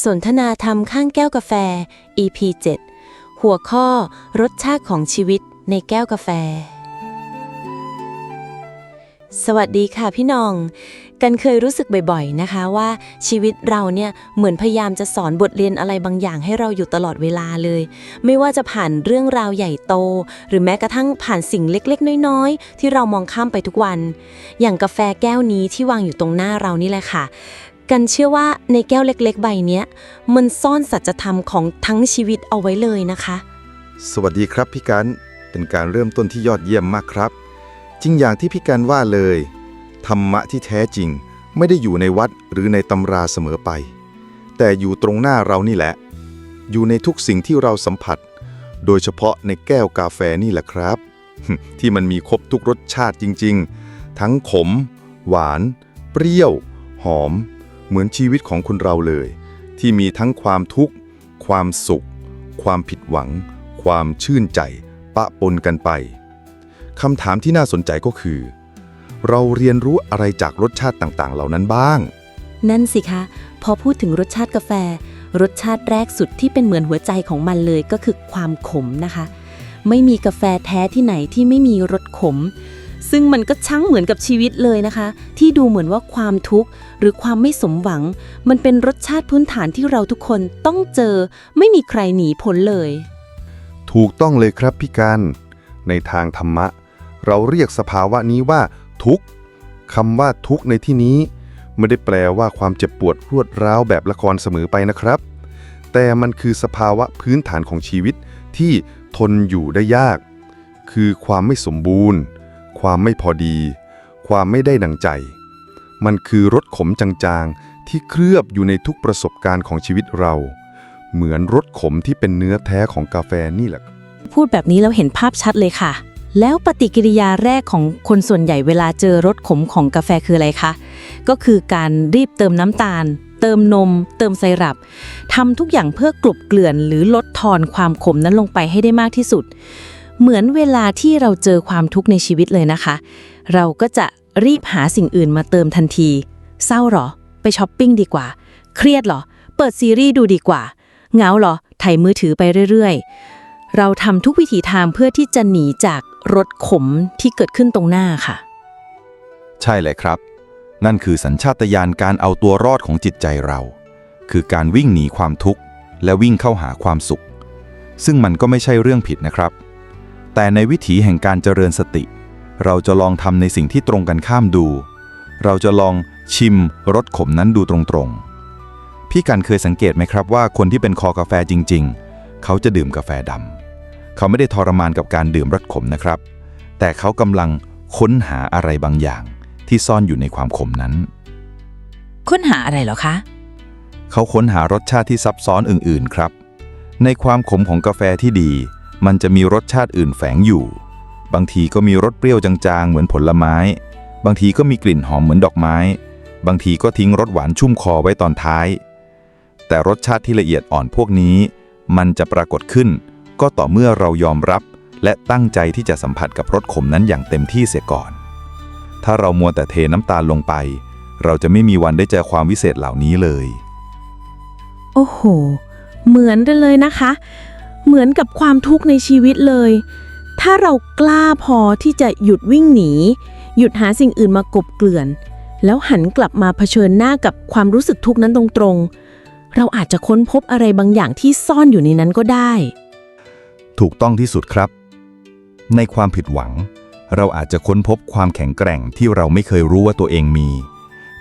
สนทนาธรรมข้างแก้วกาแฟ EP 7 หัวข้อรสชาติของชีวิตในแก้วกาแฟ สวัสดีค่ะพี่น้อง กันเคยรู้สึกบ่อยๆนะคะว่าชีวิตเราเนี่ยเหมือนพยายามจะสอนบทเรียนอะไรบางอย่างให้เราอยู่ตลอดเวลาเลย ไม่ว่าจะผ่านเรื่องราวใหญ่โต หรือแม้กระทั่งผ่านสิ่งเล็กๆ น้อยๆ ที่เรามองข้ามไปทุกวัน อย่างกาแฟแก้วนี้ที่วางอยู่ตรงหน้าเรานี่แหละค่ะ กันเชื่อว่าในแก้วเล็กๆ ใบเนี้ย มันซ่อนสัจธรรมของทั้งชีวิตเอาไว้เลยนะคะ สวัสดีครับพี่กันเป็นการเริ่มต้นที่ยอดเยี่ยมมากครับ จริงอย่างที่พี่กันว่าเลย ธรรมะที่แท้จริงไม่ได้อยู่ในวัดหรือในตำราเสมอไป แต่อยู่ตรงหน้าเรานี่แหละ อยู่ในทุกสิ่งที่เราสัมผัส โดยเฉพาะในแก้วกาแฟนี่แหละครับ ที่มันมีครบทุกรสชาติจริง ๆ ทั้งขม หวาน เปรี้ยว หอม เหมือนชีวิตของคนเราเลย ที่มีทั้งความทุกข์ ความสุข ความผิดหวัง ความชื่นใจ ปะปนกันไปคำถามที่น่าสนใจก็คือ เราเรียนรู้อะไรจากรสชาติต่างๆ เหล่านั้นบ้าง นั่นสิคะ พอพูดถึงรสชาติกาแฟ รสชาติแรกสุดที่เป็นเหมือนหัวใจของมันเลยก็คือความขมนะคะ ไม่มีกาแฟแท้ที่ไหนที่ไม่มีรสขม ซึ่งมันก็ช่างเหมือนกับชีวิตเลยนะคะ ที่ดูเหมือนว่าความทุกข์ หรือความไม่สมหวัง มันเป็นรสชาติพื้นฐานที่เราทุกคนต้องเจอ ไม่มีใครหนีพ้นเลย ถูกต้องเลยครับพี่การ ในทางธรรมะ เราเรียกสภาวะนี้ว่า ทุกข์คำว่าทุกข์ในที่นี้ ไม่ได้แปลว่าความเจ็บปวดรวดร้าวแบบละครเสมอไปนะครับ แต่มันคือสภาวะพื้นฐานของชีวิตที่ทนอยู่ได้ยาก คือความไม่สมบูรณ์ ความไม่พอดี ความไม่ได้ดังใจ มันคือรสขมจางๆ ที่เคลือบอยู่ในทุกประสบการณ์ของชีวิตเรา เหมือนรสขมที่เป็นเนื้อแท้ของกาแฟนี่แหละ พูดแบบนี้แล้วเห็นภาพชัดเลยค่ะ แล้วปฏิกิริยาแรกของคนส่วนใหญ่เวลาเจอรสขมของกาแฟคืออะไรคะ ก็คือการรีบเติมน้ำตาล เติมนม เติมไซรัปทำทุกอย่างเพื่อกลบเกลื่อนหรือลดทอนความขมนั้นลงไปให้ได้มากที่สุด เหมือนเวลาที่เราเจอความทุกข์ในชีวิตเลยนะคะ เราก็จะรีบหาสิ่งอื่นมาเติมทันที เศร้าหรอ ไปช้อปปิ้งดีกว่า เครียดหรอ เปิดซีรีส์ดูดีกว่า เหงาหรอไถมือถือไปเรื่อยๆ เราทำทุกวิถีทางเพื่อที่จะหนีจากรสขมที่เกิดขึ้นตรงหน้าค่ะ ใช่เลยครับ นั่นคือสัญชาตญาณการเอาตัวรอดของจิตใจเรา คือการวิ่งหนีความทุกข์ และวิ่งเข้าหาความสุข ซึ่งมันก็ไม่ใช่เรื่องผิดนะครับ แต่ในวิถีแห่งการเจริญสติ เราจะลองทำในสิ่งที่ตรงกันข้ามดู เราจะลองชิมรสขมนั้นดูตรงๆ พี่กันเคยสังเกตไหมครับว่าคนที่เป็นคอกาแฟจริง ๆ เขาจะดื่มกาแฟดำเขาไม่ได้ทรมานกับการดื่มรสขมนะครับ แต่เขากำลังค้นหาอะไรบางอย่าง ที่ซ่อนอยู่ในความขมนั้น ค้นหาอะไรเหรอคะ เขาค้นหารสชาติที่ซับซ้อนอื่นๆครับ ในความขมของกาแฟที่ดี มันจะมีรสชาติอื่นแฝงอยู่ บางทีก็มีรสเปรี้ยวจางๆ เหมือนผลไม้ บางทีก็มีกลิ่นหอมเหมือนดอกไม้ บางทีก็ทิ้งรสหวานชุ่มคอไว้ตอนท้าย แต่รสชาติที่ละเอียดอ่อนพวกนี้ มันจะปรากฏขึ้น ก็ต่อเมื่อเรายอมรับ และตั้งใจที่จะสัมผัสกับรสขมนั้นอย่างเต็มที่เสียก่อน ถ้าเรามัวแต่เทน้ำตาลลงไป เราจะไม่มีวันได้เจอความวิเศษเหล่านี้เลย โอ้โห เหมือนกันเลยนะคะ เหมือนกับความทุกข์ในชีวิตเลย ถ้าเรากล้าพอที่จะหยุดวิ่งหนี หยุดหาสิ่งอื่นมากบเกลื่อน แล้วหันกลับมาเผชิญหน้ากับความรู้สึกทุกข์นั้นตรงๆ เราอาจจะค้นพบอะไรบางอย่างที่ซ่อนอยู่ในนั้นก็ได้ ถูกต้องที่สุดครับ ในความผิดหวัง เราอาจจะค้นพบความแข็งแกร่งที่เราไม่เคยรู้ว่าตัวเองมี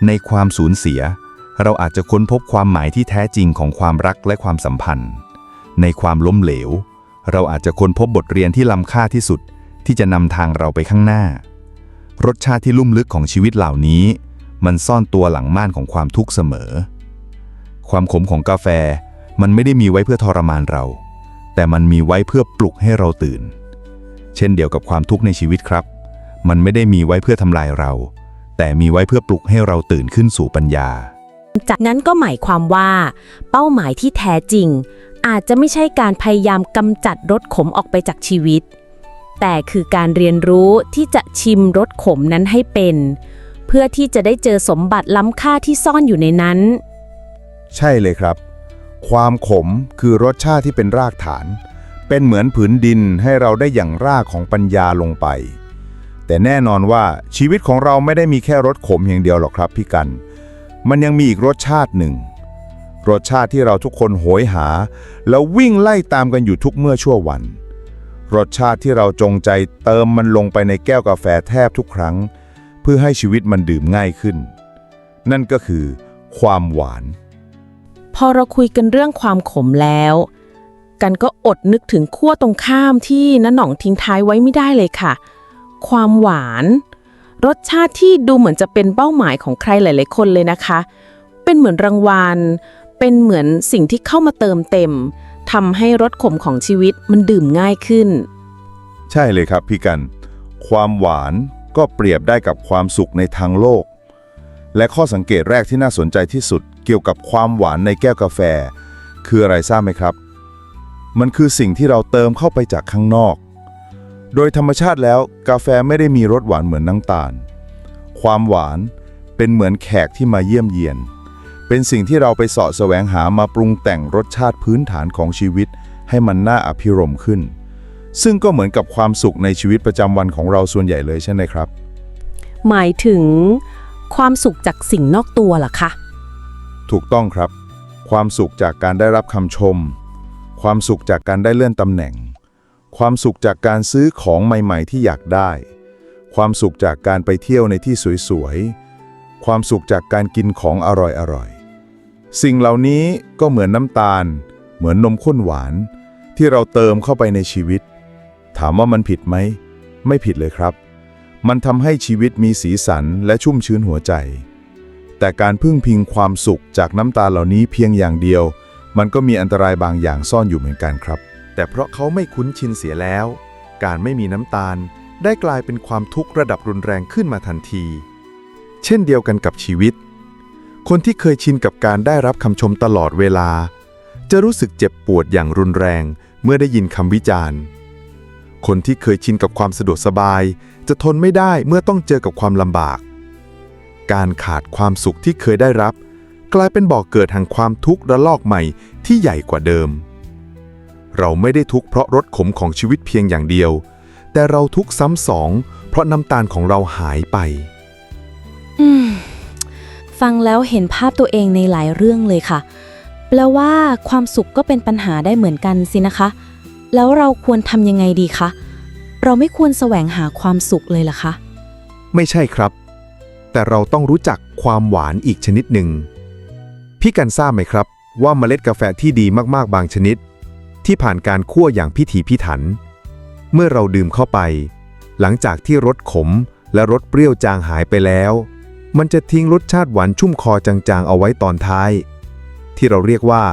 ในความสูญเสีย เราอาจจะค้นพบความหมายที่แท้จริงของความรักและความสัมพันธ์ ในความล้มเหลว เราอาจจะค้นพบบทเรียนที่ล้ำค่าที่สุดที่จะนำทางเราไปข้างหน้า รสชาติที่ลุ่มลึกของชีวิตเหล่านี้ มันซ่อนตัวหลังม่านของความทุกข์เสมอ ความขมของกาแฟมันไม่ได้มีไว้เพื่อทรมานเรา แต่มันมีไว้เพื่อปลุกให้เราตื่น เช่นเดียวกับความทุกข์ในชีวิตครับ มันไม่ได้มีไว้เพื่อทำลายเรา แต่มีไว้เพื่อปลุกให้เราตื่นขึ้นสู่ปัญญาจากนั้นก็หมายความว่า เป้าหมายที่แท้จริง อาจจะไม่ใช่การพยายามกำจัดรสขมออกไปจากชีวิต แต่คือการเรียนรู้ที่จะชิมรสขมนั้นให้เป็น เพื่อที่จะได้เจอสมบัติล้ำค่าที่ซ่อนอยู่ในนั้น ใช่เลยครับ ความขมคือรสชาติที่เป็นรากฐาน เป็นเหมือนผืนดินให้เราได้อย่างรากของปัญญาลงไป แต่แน่นอนว่าชีวิตของเราไม่ได้มีแค่รสขมอย่างเดียวหรอกครับพี่กัน มันยังมีอีกรสชาติหนึ่ง รสชาติที่เราทุกคนโหยหา แล้ววิ่งไล่ตามกันอยู่ทุกเมื่อชั่ววัน รสชาติที่เราจงใจเติมมันลงไปในแก้วกาแฟแทบทุกครั้ง เพื่อให้ชีวิตมันดื่มง่ายขึ้น นั่นก็คือ ความหวาน พอเราคุยกันเรื่องความขมแล้ว กันก็อดนึกถึงขั้วตรงข้ามที่น้าหน่องทิ้งท้ายไว้ไม่ได้เลยค่ะ ความหวาน รสชาติที่ดูเหมือนจะเป็นเป้าหมายของใครหลาย ๆ คนเลยนะคะ เป็นเหมือนรางวัล เป็นเหมือนสิ่งที่เข้ามาเติมเต็มทำให้รสขมของชีวิตมันดื่มง่ายขึ้น ใช่เลยครับพี่กัน ความหวานก็เปรียบได้กับความสุขในทางโลก และข้อสังเกตแรกที่น่าสนใจที่สุดเกี่ยวกับความหวานในแก้วกาแฟ คืออะไรทราบไหมครับ มันคือสิ่งที่เราเติมเข้าไปจากข้างนอก โดยธรรมชาติแล้วกาแฟไม่ได้มีรสหวานเหมือนน้ำตาล ความหวานเป็นเหมือนแขกที่มาเยี่ยมเยียน เป็นสิ่งที่เราไปเสาะแสวงหามาปรุงแต่งรสชาติพื้นฐานของชีวิต ให้มันน่าอภิรมย์ขึ้น ซึ่งก็เหมือนกับความสุขในชีวิตประจำวันของเราส่วนใหญ่เลยใช่ไหมครับ หมายถึงความสุขจากสิ่งนอกตัวเหรอคะ ถูกต้องครับ ความสุขจากการได้รับคำชม ความสุขจากการได้เลื่อนตำแหน่ง ความสุขจากการซื้อของใหม่ ๆ ที่อยากได้ ความสุขจากการไปเที่ยวในที่สวยๆ ความสุขจากการกินของอร่อยๆ สิ่งเหล่านี้ก็เหมือนน้ำตาล เหมือนนมข้นหวาน ที่เราเติมเข้าไปในชีวิต ถามว่ามันผิดไหม ไม่ผิดเลยครับ มันทำให้ชีวิตมีสีสันและชุ่มชื้นหัวใจ แต่การพึ่งพิงความสุขจากน้ำตาเหล่านี้เพียงอย่างเดียว มันก็มีอันตรายบางอย่างซ่อนอยู่เหมือนกันครับ แต่เพราะเขาไม่คุ้นชินเสียแล้ว การไม่มีน้ำตาลได้กลายเป็นความทุกข์ระดับรุนแรงขึ้นมาทันที เช่นเดียวกันกับชีวิต คนที่เคยชินกับการได้รับคำชมตลอดเวลา จะรู้สึกเจ็บปวดอย่างรุนแรงเมื่อได้ยินคำวิจารณ์ คนที่เคยชินกับความสะดวกสบาย จะทนไม่ได้เมื่อต้องเจอกับความลำบาก การขาดความสุขที่เคยได้รับ กลายเป็นบ่อกเกิดแห่งความทุกข์ระลอกใหม่ที่ใหญ่กว่าเดิม เราไม่ได้ทุกข์เพราะรสขมของชีวิตเพียงอย่างเดียว แต่เราทุกข์ซ้ำสองเพราะน้ำตาลของเราหายไป อืม ฟังแล้วเห็นภาพตัวเองในหลายเรื่องเลยค่ะ แปลว่าความสุขก็เป็นปัญหาได้เหมือนกันสินะคะ แล้วเราควรทำยังไงดีคะ เราไม่ควรแสวงหาความสุขเลยล่ะคะ ไม่ใช่ครับ แต่เราต้องรู้จักความหวานอีกชนิดหนึ่ง พี่กันทราบไหมครับ ว่าเมล็ดกาแฟที่ดีมากๆบางชนิด ที่ผ่านการคั่วอย่างพิถีพิถัน เมื่อเราดื่มเข้าไป หลังจากที่รสขมและรสเปรี้ยวจางหายไปแล้ว มันจะทิ้งรสชาติหวานชุ่มคอจางๆ เอาไว้ตอนท้าย ที่เราเรียกว่า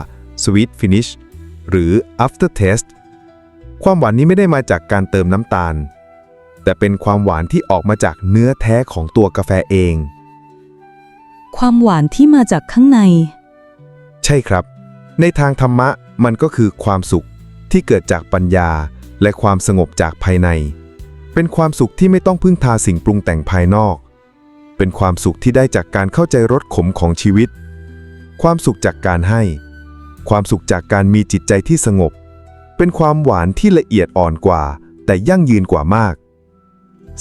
sweet finish หรือ after taste ความหวานนี้ไม่ได้มาจากการเติมน้ำตาล แต่เป็นความหวานที่ออกมาจากเนื้อแท้ของตัวกาแฟเอง ความหวานที่มาจากข้างใน ใช่ครับ ในทางธรรมะมันก็คือความสุขที่เกิดจากปัญญาและความสงบจากภายใน เป็นความสุขที่ไม่ต้องพึ่งพาสิ่งปรุงแต่งภายนอก เป็นความสุขที่ได้จากการเข้าใจรสขมของชีวิต ความสุขจากการให้ ความสุขจากการมีจิตใจที่สงบ เป็นความหวานที่ละเอียดอ่อนกว่า แต่ยั่งยืนกว่ามาก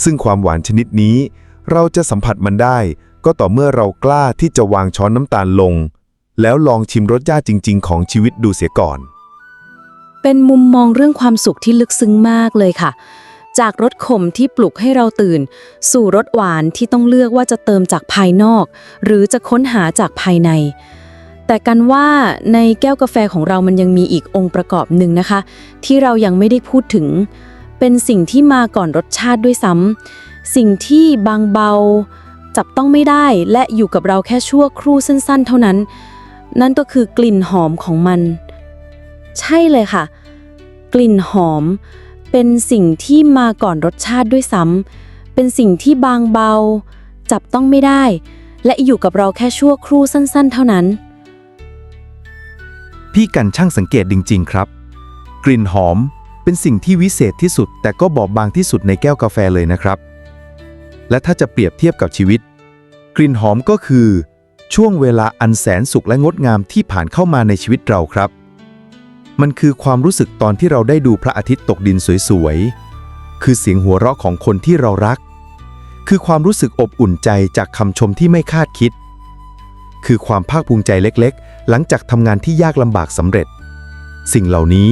ซึ่งความหวานชนิดนี้ เราจะสัมผัสมันได้ ก็ต่อเมื่อเรากล้าที่จะวางช้อนน้ำตาลลง แล้วลองชิมรสชาติจริง ๆ ของชีวิตดูเสียก่อน เป็นมุมมองเรื่องความสุขที่ลึกซึ้งมากเลยค่ะ จากรสขมที่ปลุกให้เราตื่น สู่รสหวานที่ต้องเลือกว่าจะเติมจากภายนอก หรือจะค้นหาจากภายใน แต่กันว่าในแก้วกาแฟของเรามันยังมีอีกองค์ประกอบหนึ่งนะคะ ที่เรายังไม่ได้พูดถึง เป็นสิ่งที่มาก่อนรสชาติด้วยซ้ำสิ่งที่บางเบา จับต้องไม่ได้และอยู่กับเราแค่ชั่วครู่สั้น ๆ เท่านั้น นั่นก็คือกลิ่นหอมของมัน ใช่เลยค่ะ กลิ่นหอม เป็นสิ่งที่มาก่อนรสชาติด้วยซ้ำเป็นสิ่งที่บางเบา จับต้องไม่ได้ และอยู่กับเราแค่ชั่วครู่สั้นๆ เท่านั้น พี่กันช่างสังเกตจริง ๆ ครับ กลิ่นหอมเป็นสิ่งที่วิเศษที่สุด แต่ก็บอบบางที่สุดในแก้วกาแฟเลยนะครับ และถ้าจะเปรียบเทียบกับชีวิต กลิ่นหอมก็คือ ช่วงเวลาอันแสนสุขและงดงามที่ผ่านเข้ามาในชีวิตเราครับ มันคือความรู้สึกตอนที่เราได้ดูพระอาทิตย์ตกดินสวยๆ คือเสียงหัวเราะของคนที่เรารัก คือความรู้สึกอบอุ่นใจจากคำชมที่ไม่คาดคิด คือความภาคภูมิใจเล็กๆ หลังจากทำงานที่ยากลำบากสำเร็จ สิ่งเหล่านี้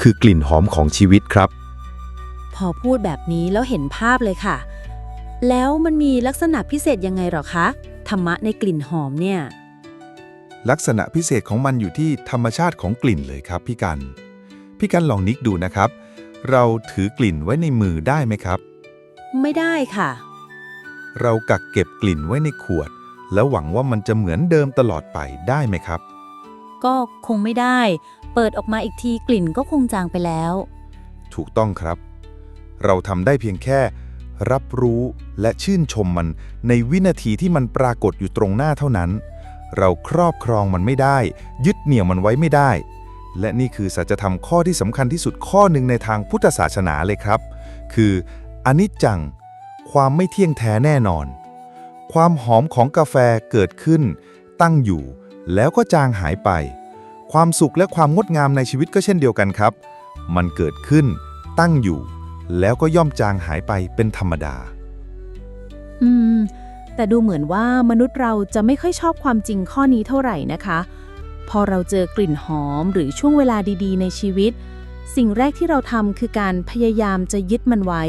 คือกลิ่นหอมของชีวิตครับ พอพูดแบบนี้แล้วเห็นภาพเลยค่ะ แล้วมันมีลักษณะพิเศษยังไงหรอคะ ธรรมะในกลิ่นหอมเนี่ย ลักษณะพิเศษของมันอยู่ที่ธรรมชาติของกลิ่นเลยครับพี่กัน พี่กันลองนึกดูนะครับ เราถือกลิ่นไว้ในมือได้ไหมครับ ไม่ได้ค่ะ เรากักเก็บกลิ่นไว้ในขวด แล้วหวังว่ามันจะเหมือนเดิมตลอดไปได้ไหมครับ ก็คงไม่ได้ เปิดออกมาอีกทีกลิ่นก็คงจางไปแล้ว ถูกต้องครับ เราทำได้เพียงแค่ รับรู้และชื่นชมมันในวินาทีที่มันปรากฏอยู่ตรงหน้าเท่านั้น เราครอบครองมันไม่ได้ ยึดเหนี่ยวมันไว้ไม่ได้ และนี่คือสัจธรรมข้อที่สำคัญที่สุดข้อหนึ่งในทางพุทธศาสนาเลยครับ คืออนิจจัง ความไม่เที่ยงแท้แน่นอน ความหอมของกาแฟเกิดขึ้น ตั้งอยู่ แล้วก็จางหายไป ความสุขและความงดงามในชีวิตก็เช่นเดียวกันครับ มันเกิดขึ้น ตั้งอยู่ แล้วก็ย่อมจางหายไปเป็นธรรมดา อืม แต่ดูเหมือนว่ามนุษย์เราจะไม่ค่อยชอบความจริงข้อนี้เท่าไหร่นะคะ พอเราเจอกลิ่นหอมหรือช่วงเวลาดีๆ ในชีวิต สิ่งแรกที่เราทำคือการพยายามจะยึดมันไว้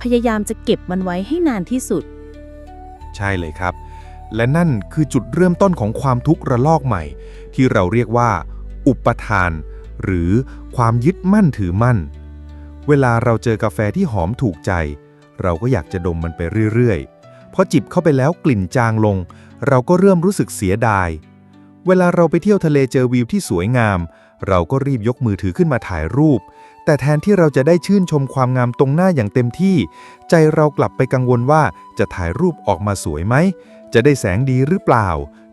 พยายามจะเก็บมันไว้ให้นานที่สุด ใช่เลยครับ และนั่นคือจุดเริ่มต้นของความทุกข์ระลอกใหม่ ที่เราเรียกว่า อุปทาน หรือความยึดมั่นถือมั่น เวลาเราเจอกาแฟที่หอมถูกใจ เราก็อยากจะดมมันไปเรื่อยๆ พอจิบเข้าไปแล้วกลิ่นจางลง เราก็เริ่มรู้สึกเสียดาย เวลาเราไปเที่ยวทะเลเจอวิวที่สวยงาม เราก็รีบยกมือถือขึ้นมาถ่ายรูป แต่แทนที่เราจะได้ชื่นชมความงามตรงหน้าอย่างเต็มที่ ใจเรากลับไปกังวลว่าจะถ่ายรูปออกมาสวยไหม จะได้แสงดีหรือเปล่า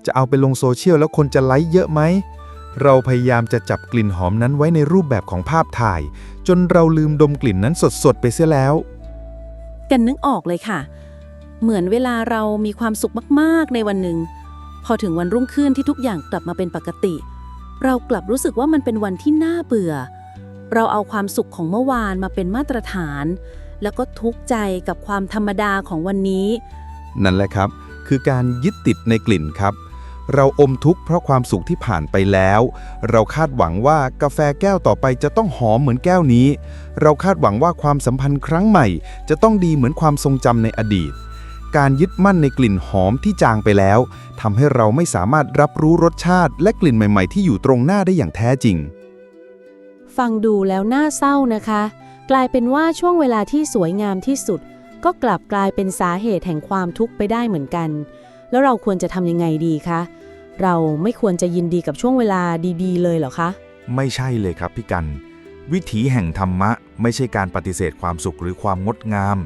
จะเอาไปลงโซเชียลแล้วคนจะไลค์เยอะไหมเราพยายามจะจับกลิ่นหอมนั้นไว้ในรูปแบบของภาพถ่าย จนเราลืมดมกลิ่นนั้นสดๆไปเสียแล้ว กันนึกออกเลยค่ะ เหมือนเวลาเรามีความสุขมากๆในวันหนึ่ง พอถึงวันรุ่งขึ้นที่ทุกอย่างกลับมาเป็นปกติ เรากลับรู้สึกว่ามันเป็นวันที่น่าเบื่อ เราเอาความสุขของเมื่อวานมาเป็นมาตรฐาน แล้วก็ทุกข์ใจกับความธรรมดาของวันนี้ นั่นแหละครับ คือการยึดติดในกลิ่นครับเราอมทุกข์เพราะความสุขที่ผ่านไปแล้ว เราคาดหวังว่ากาแฟแก้วต่อไปจะต้องหอมเหมือนแก้วนี้ เราคาดหวังว่าความสัมพันธ์ครั้งใหม่ จะต้องดีเหมือนความทรงจำในอดีต การยึดมั่นในกลิ่นหอมที่จางไปแล้วทำให้เราไม่สามารถรับรู้รสชาติ และกลิ่นใหม่ๆ ที่อยู่ตรงหน้าได้อย่างแท้จริง ฟังดูแล้วน่าเศร้านะคะ กลายเป็นว่าช่วงเวลาที่สวยงามที่สุด ก็กลับกลายเป็นสาเหตุแห่งความทุกข์ไปได้เหมือนกัน แล้วเราควรจะทำยังไงดีคะ เราไม่ควรจะยินดีกับช่วงเวลาดีๆ เลยเหรอคะ ไม่ใช่เลยครับพี่กัน วิถีแห่งธรรมะ ไม่ใช่การปฏิเสธความสุขหรือความงดงาม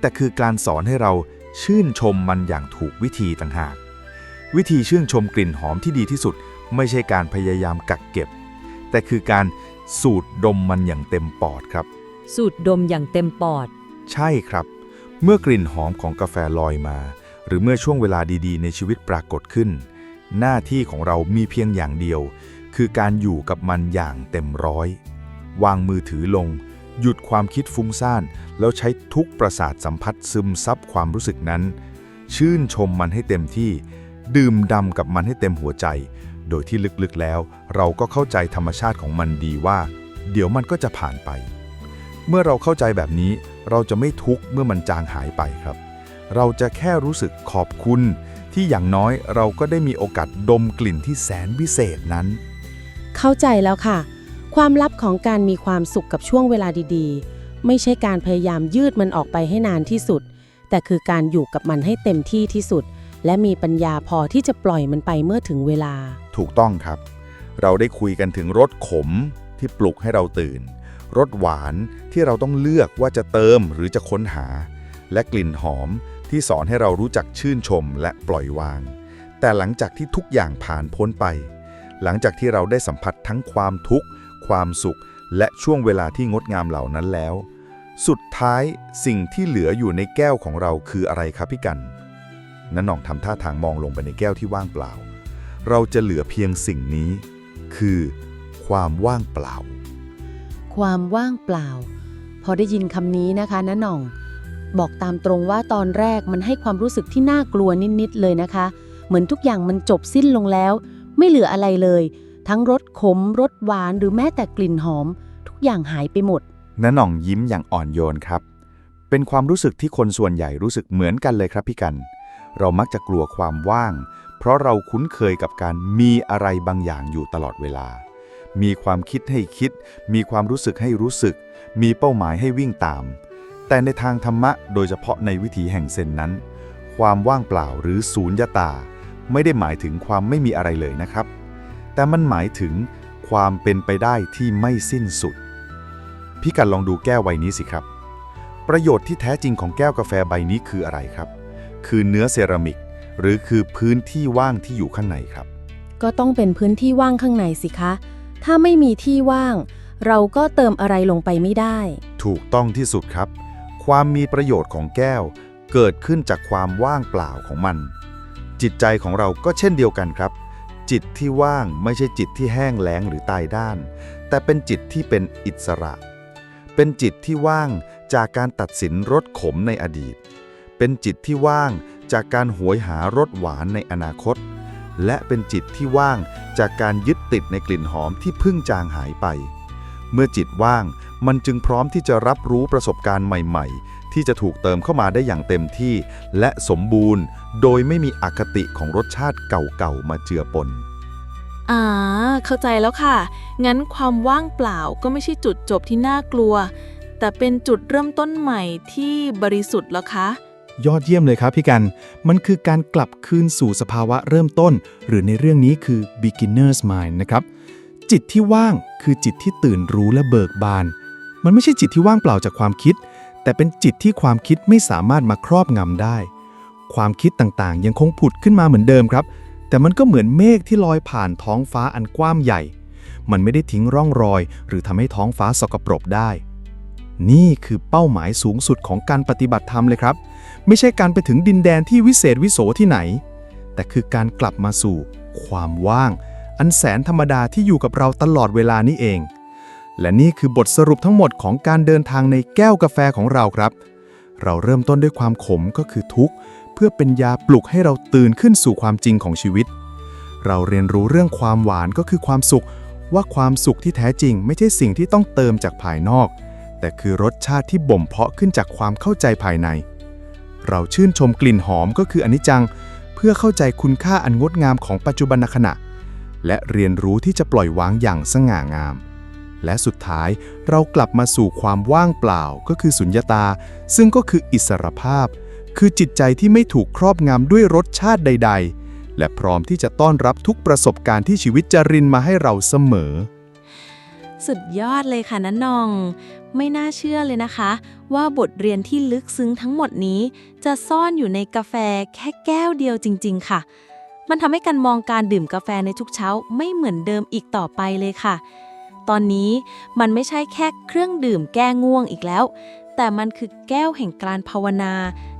แต่คือการสอนให้เรา ชื่นชมมันอย่างถูกวิธีต่างหาก วิธีชื่นชมกลิ่นหอมที่ดีที่สุด ไม่ใช่การพยายามกักเก็บ แต่คือการสูดดมมันอย่างเต็มปอดครับ สูดดมอย่างเต็มปอด ใช่ครับ เมื่อกลิ่นหอมของกาแฟลอยมา หรือเมื่อช่วงเวลาดีๆ ในชีวิตปรากฏขึ้น หน้าที่ของเรามีเพียงอย่างเดียว คือการอยู่กับมันอย่างเต็มร้อย วางมือถือลง หยุดความคิดฟุ้งซ่าน แล้วใช้ทุกประสาทสัมผัสซึมซับความรู้สึกนั้น ชื่นชมมันให้เต็มที่ ดื่มดำกับมันให้เต็มหัวใจ โดยที่ลึกๆแล้ว เราก็เข้าใจธรรมชาติของมันดีว่า เดี๋ยวมันก็จะผ่านไป เมื่อเราเข้าใจแบบนี้ เราจะไม่ทุกข์เมื่อมันจางหายไปครับ เราจะแค่รู้สึกขอบคุณ ที่อย่างน้อยเราก็ได้มีโอกาสดมกลิ่นที่แสนวิเศษนั้น เข้าใจแล้วค่ะ ความลับของการมีความสุขกับช่วงเวลาดีๆ ไม่ใช่การพยายามยืดมันออกไปให้นานที่สุด แต่คือการอยู่กับมันให้เต็มที่ที่สุด และมีปัญญาพอที่จะปล่อยมันไปเมื่อถึงเวลา ถูกต้องครับ เราได้คุยกันถึงรสขมที่ปลุกให้เราตื่น รสหวานที่เราต้องเลือกว่าจะเติมหรือจะค้นหา และกลิ่นหอมที่สอนให้เรารู้จักชื่นชมและปล่อยวาง แต่หลังจากที่ทุกอย่างผ่านพ้นไป หลังจากที่เราได้สัมผัสทั้งความทุกข์ ความสุข และช่วงเวลาที่งดงามเหล่านั้นแล้ว สุดท้ายสิ่งที่เหลืออยู่ในแก้วของเราคืออะไรครับพี่กันนันน่องทำท่าทางมองลงไปในแก้วที่ว่างเปล่า เราจะเหลือเพียงสิ่งนี้ คือ ความว่างเปล่า ความว่างเปล่า พอได้ยินคำนี้นะคะน้าหน่อง บอกตามตรงว่าตอนแรกมันให้ความรู้สึกที่น่ากลัวนิดๆเลยนะคะ เหมือนทุกอย่างมันจบสิ้นลงแล้ว ไม่เหลืออะไรเลย ทั้งรสขมรสหวานหรือแม้แต่กลิ่นหอม ทุกอย่างหายไปหมดน้าหน่องยิ้มอย่างอ่อนโยนครับ เป็นความรู้สึกที่คนส่วนใหญ่รู้สึกเหมือนกันเลยครับพี่กัน เรามักจะกลัวความว่าง เพราะเราคุ้นเคยกับการมีอะไรบางอย่างอยู่ตลอดเวลา มีความคิดให้คิด มีความรู้สึกให้รู้สึก มีเป้าหมายให้วิ่งตาม แต่ในทางธรรมะโดยเฉพาะในวิถีแห่งเซนนั้น ความว่างเปล่าหรือศูญญตา ไม่ได้หมายถึงความไม่มีอะไรเลยนะครับ แต่มันหมายถึงความเป็นไปได้ที่ไม่สิ้นสุด พี่กันลองดูแก้วใบนี้สิครับ ประโยชน์ที่แท้จริงของแก้วกาแฟใบนี้คืออะไรครับ คือเนื้อเซรามิก หรือคือพื้นที่ว่างที่อยู่ข้างในครับ ก็ต้องเป็นพื้นที่ว่างข้างในสิคะ ถ้าไม่มีที่ว่าง เราก็เติมอะไรลงไปไม่ได้ ถูกต้องที่สุดครับ ความมีประโยชน์ของแก้ว เกิดขึ้นจากความว่างเปล่าของมัน จิตใจของเราก็เช่นเดียวกันครับ จิตที่ว่างไม่ใช่จิตที่แห้งแล้งหรือตายด้าน แต่เป็นจิตที่เป็นอิสระ เป็นจิตที่ว่างจากการตัดสินรสขมในอดีต เป็นจิตที่ว่างจากการหวยหารสหวานในอนาคต และเป็นจิตที่ว่างจากการยึดติดในกลิ่นหอมที่พิ่งจางหายไป เมื่อจิตว่างมันจึงพร้อมที่จะรับรู้ประสบการณ์ใหม่ๆ ที่จะถูกเติมเข้ามาได้อย่างเต็มที่ และสมบูรณ์ โดยไม่มีอคติของรสชาติเก่าๆมาเจือปน อ่า เข้าใจแล้วค่ะ งั้นความว่างเปล่าก็ไม่ใช่จุดจบที่น่ากลัว แต่เป็นจุดเริ่มต้นใหม่ที่บริสุทธิ์แล้วคะ ยอดเยี่ยมเลยครับพี่กัน มันคือการกลับคืนสู่สภาวะเริ่มต้น หรือในเรื่องนี้คือ beginner's mind นะครับ จิตที่ว่างคือจิตที่ตื่นรู้และเบิกบาน มันไม่ใช่จิตที่ว่างเปล่าจากความคิด แต่เป็นจิตที่ความคิดไม่สามารถมาครอบงำได้ ความคิดต่างๆ ยังคงผุดขึ้นมาเหมือนเดิมครับ แต่มันก็เหมือนเมฆที่ลอยผ่านท้องฟ้าอันกว้างใหญ่ มันไม่ได้ทิ้งร่องรอย หรือทำให้ท้องฟ้าสกปรกได้ นี่คือเป้าหมายสูงสุดของการปฏิบัติธรรมเลยครับ ไม่ใช่การไปถึงดินแดนที่วิเศษวิโสที่ไหน แต่คือการกลับมาสู่ ความว่าง อันแสนธรรมดาที่อยู่กับเราตลอดเวลานี่เอง และนี่คือบทสรุปทั้งหมดของการเดินทางในแก้วกาแฟของเราครับ เราเริ่มต้นด้วยความขมก็คือทุกข์ เพื่อเป็นยาปลุกให้เราตื่นขึ้นสู่ความจริงของชีวิต เราเรียนรู้เรื่องความหวานก็คือความสุข ว่าความสุขที่แท้จริง ไม่ใช่สิ่งที่ต้องเติมจากภายนอก แต่คือรสชาติที่บ่มเพาะขึ้นจากความเข้าใจภายใน เราชื่นชมกลิ่นหอมก็คืออนิจจัง เพื่อเข้าใจคุณค่าอันงดงามของปัจจุบันขณะ และเรียนรู้ที่จะปล่อยวางอย่างสง่างาม และสุดท้ายเรากลับมาสู่ความว่างเปล่าก็คือสุญญตา ซึ่งก็คืออิสรภาพ คือจิตใจที่ไม่ถูกครอบงำด้วยรสชาติใด ๆ และพร้อมที่จะต้อนรับทุกประสบการณ์ที่ชีวิตจะรินมาให้เราเสมอ สุดยอดเลยค่ะนันนอง ไม่น่าเชื่อเลยนะคะ ว่าบทเรียนที่ลึกซึ้งทั้งหมดนี้ จะซ่อนอยู่ในกาแฟแค่แก้วเดียวจริง ๆ ค่ะมันทำให้การมองการดื่มกาแฟในทุกเช้าไม่เหมือนเดิมอีกต่อไปเลยค่ะ ตอนนี้มันไม่ใช่แค่เครื่องดื่มแก้ง่วงอีกแล้ว แต่มันคือแก้วแห่งการภาวนา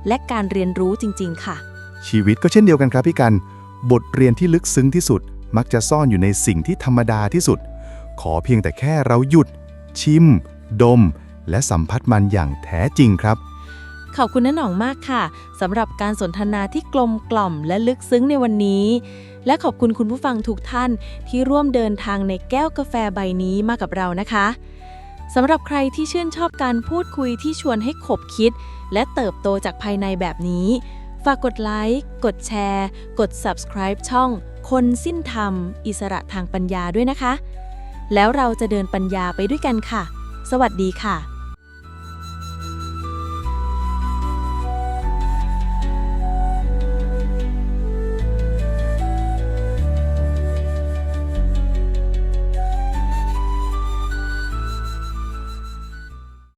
และการเรียนรู้จริง ๆ ค่ะ ชีวิตก็เช่นเดียวกันครับพี่กัน บทเรียนที่ลึกซึ้งที่สุด มักจะซ่อนอยู่ในสิ่งที่ธรรมดาที่สุด ขอเพียงแต่แค่เราหยุด ชิม ดม และสัมผัสมันอย่างแท้จริงครับ ขอบคุณน้าหน่องมากค่ะสำหรับการสนทนาที่กลมกล่อมและลึกซึ้งในวันนี้ และขอบคุณคุณผู้ฟังทุกท่านที่ร่วมเดินทางในแก้วกาแฟใบนี้มากับเรานะคะสำหรับใครที่ชื่นชอบการพูดคุยที่ชวนให้ขบคิด และเติบโตจากภายในแบบนี้ ฝากกดไลค์ กดแชร์ กด subscribe ช่อง คนสิ้นธรรม อิสระทางปัญญาด้วยนะคะ แล้วเราจะเดินปัญญาไปด้วยกันค่ะ สวัสดีค่ะ